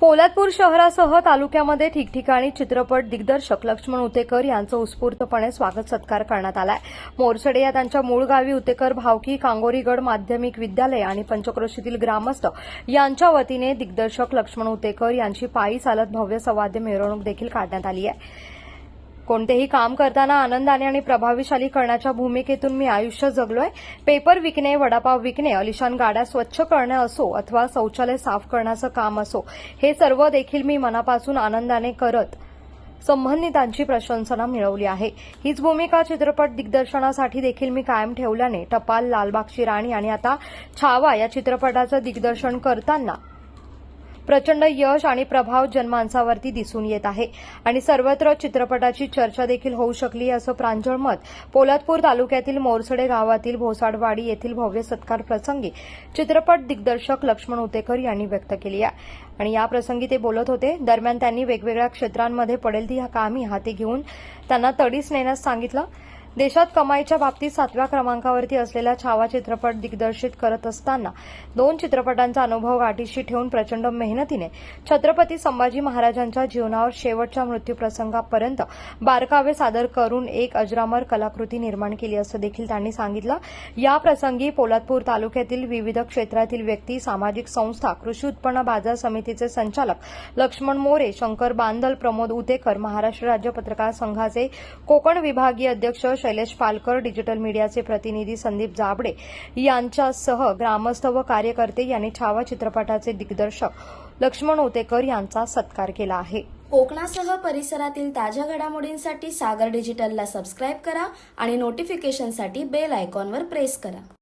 पोलादपूर शहरासह तालुक्यामध्ये ठिकठिकाणी चित्रपट दिग्दर्शक लक्ष्मण उतेकर यांचं उत्स्फूर्तपणे स्वागत सत्कार करण्यात आलाय. मोरसडे या त्यांच्या मूळ गावी उतेकर भावकी कांगोरीगड माध्यमिक विद्यालय आणि पंचक्रोशीतील ग्रामस्थ यांच्या वतीने दिग्दर्शक लक्ष्मण उतेकर यांची पायी चालत भव्य सवाद्य मिरवणूक देखील काढण्यात आली आहे. कोणतेही काम करताना आनंदाने आणि प्रभावीशाली करण्याच्या भूमिकेतून मी आयुष्य जगलोय. पेपर विकणे वडापाव विकणे अलिशान गाड्या स्वच्छ करणे असो अथवा शौचालय साफ करण्याचं काम असो हे सर्व देखील मी मनापासून आनंदाने करत संबंधितांची प्रशंसना मिळवली आहे. हीच भूमिका चित्रपट दिग्दर्शनासाठी देखील मी कायम ठेवल्याने टपाल लालबागची राणी आणि आता छावा या चित्रपटाचं दिग्दर्शन करताना प्रचंड यश आणि प्रभाव जनमानसावरती दिसून येत आहे. आणि सर्वत्र चित्रपटाची चर्चा देखील होऊ शकली असं प्रांजळ मत पोलादपूर तालुक्यातील मोरसडे गावातील भोसाडवाडी येथील भव्य सत्कार प्रसंगी चित्रपट दिग्दर्शक लक्ष्मण उतेकर यांनी व्यक्त केली आहे. आणि या प्रसंगी ते बोलत होते दरम्यान त्यांनी वेगवेगळ्या क्षेत्रांमध्ये पडेल ती कामी हाती घेऊन त्यांना तडीस नेण्यास सांगितलं. देशात कमाईच्या बाबतीत सातव्या क्रमांकावरती असलेला छावा चित्रपट दिग्दर्शित करत असताना दोन चित्रपटांचा अनुभव गाठीशी ठेवून प्रचंड मेहनतीने छत्रपती संभाजी महाराजांच्या जीवनावर शेवटच्या मृत्यूप्रसंगापर्यंत बारकावे सादर करून एक अजरामर कलाकृती निर्माण केली असं देखील त्यांनी सांगितलं. या प्रसंगी पोलादपूर तालुक्यातील विविध क्षेत्रातील व्यक्ती सामाजिक संस्था कृषी उत्पन्न बाजार समितीचे संचालक लक्ष्मण मोरे शंकर बांदल प्रमोद उतेकर महाराष्ट्र राज्य पत्रकार संघाचे कोकण विभागीय अध्यक्ष शैलेश पालकर डिजिटल मीडियाचे प्रतिनिधी संदीप जाबडे यांच्यासह ग्रामस्थ व कार्यकर्ते यांनी छावा चित्रपटाचे दिग्दर्शक लक्ष्मण ओतेकर यांचा सत्कार केला आहे. कोकणासह परिसरातील ताज्या घडामोडींसाठी सागर डिजिटलला सबस्क्राईब करा आणि नोटिफिकेशनसाठी बेल आयकॉनवर प्रेस करा.